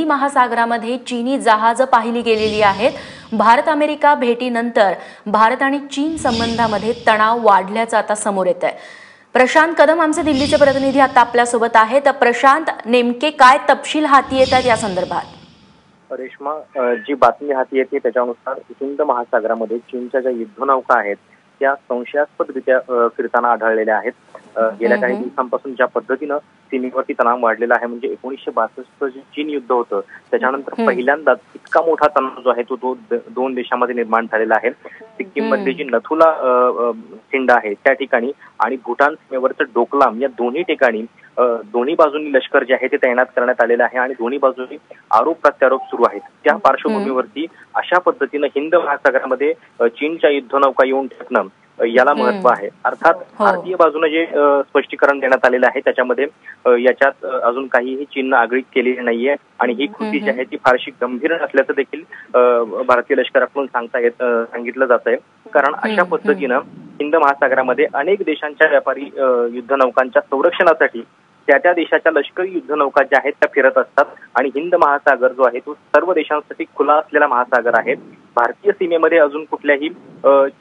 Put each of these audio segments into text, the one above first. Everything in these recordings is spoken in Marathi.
हिंदी महासागरामध्ये चीनी जहाजं पाहिली गेलेली आहेत. भारत अमेरिका भेटीनंतर भारत आणि चीन संबंधामध्ये तणाव वाढल्याचं आता समोर येत आहे प्रशांत कदम आमचे दिल्लीचे प्रतिनिधी आता आपल्यासोबत आहेत. प्रशांत नेमके काय तपशील हाती येतात या संदर्भात? रेश्मा जी बातमी हाती येते त्याच्यानुसार हिंद महासागरामध्ये चीनच्या ज्या युद्धनौका आहेत त्या संशयास्पदरित्या फिरताना आढळलेल्या आहेत. गेल्या काही. दिवसांपासून ज्या पद्धतीनं सीमेवरती तणाव वाढलेला आहे म्हणजे एकोणीसशे बासष्ट जे चीन युद्ध होतं त्याच्यानंतर. पहिल्यांदाच इतका मोठा तणाव जो आहे तो दो- दोन देशांमध्ये निर्माण झालेला आहे सिक्कीम मधली जी नथुला खिंड आहे त्या ठिकाणी आणि भूटान सीमेवरचं डोकलाम या दोन्ही ठिकाणी दोन्ही बाजूंनी लष्कर जे आहे ते तैनात करण्यात आलेलं आहे आणि दोन्ही बाजूंनी आरोप प्रत्यारोप सुरू आहेत त्या पार्श्वभूमीवरती अशा पद्धतीनं हिंद महासागरामध्ये चीनच्या युद्धनौका येऊन ठेपणं याला. महत्त्व आहे अर्थात हो. भारतीय बाजूने जे स्पष्टीकरण देण्यात आलेलं आहे त्याच्यामध्ये याच्यात अजून काहीही चीननं आगळीक केलेली नाहीये आणि ही कृती जी. आहे ती फारशी गंभीर नसल्याचं देखील भारतीय लष्कराकडून सांगता येत सांगितलं जात आहे कारण अशा. पद्धतीनं हिंद महासागरामध्ये अनेक देशांच्या व्यापारी युद्धनौकांच्या संरक्षणासाठी त्या त्या देशाच्या लष्करी युद्धनौका ज्या आहेत त्या फिरत असतात आणि हिंद महासागर जो आहे तो सर्व देशांसाठी खुला असलेला महासागर आहे. भारतीय सीमेमध्ये अजून कुठल्याही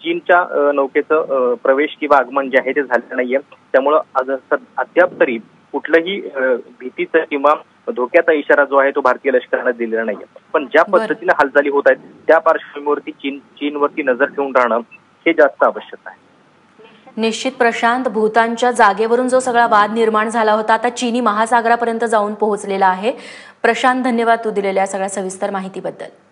चीनच्या नौकेचं प्रवेश किंवा आगमन जे आहे ते झालेलं नाहीये. त्यामुळं अद्याप तरी कुठलंही भीतीचं किंवा धोक्याचा इशारा जो आहे तो भारतीय लष्करानं दिलेला नाहीये. पण ज्या. पद्धतीने हालचाली होत आहेत त्या पार्श्वभूमीवरती चीन चीनवरती नजर ठेवून राहणं हे जास्त आवश्यक आहे. निश्चित प्रशांत भूतानच्या जागेवरून जो सगळा वाद निर्माण झाला होता आता चीनी महासागरापर्यंत जाऊन पोहोचलेला आहे. प्रशांत धन्यवाद तू दिलेल्या सगळ्या सविस्तर माहितीबद्दल.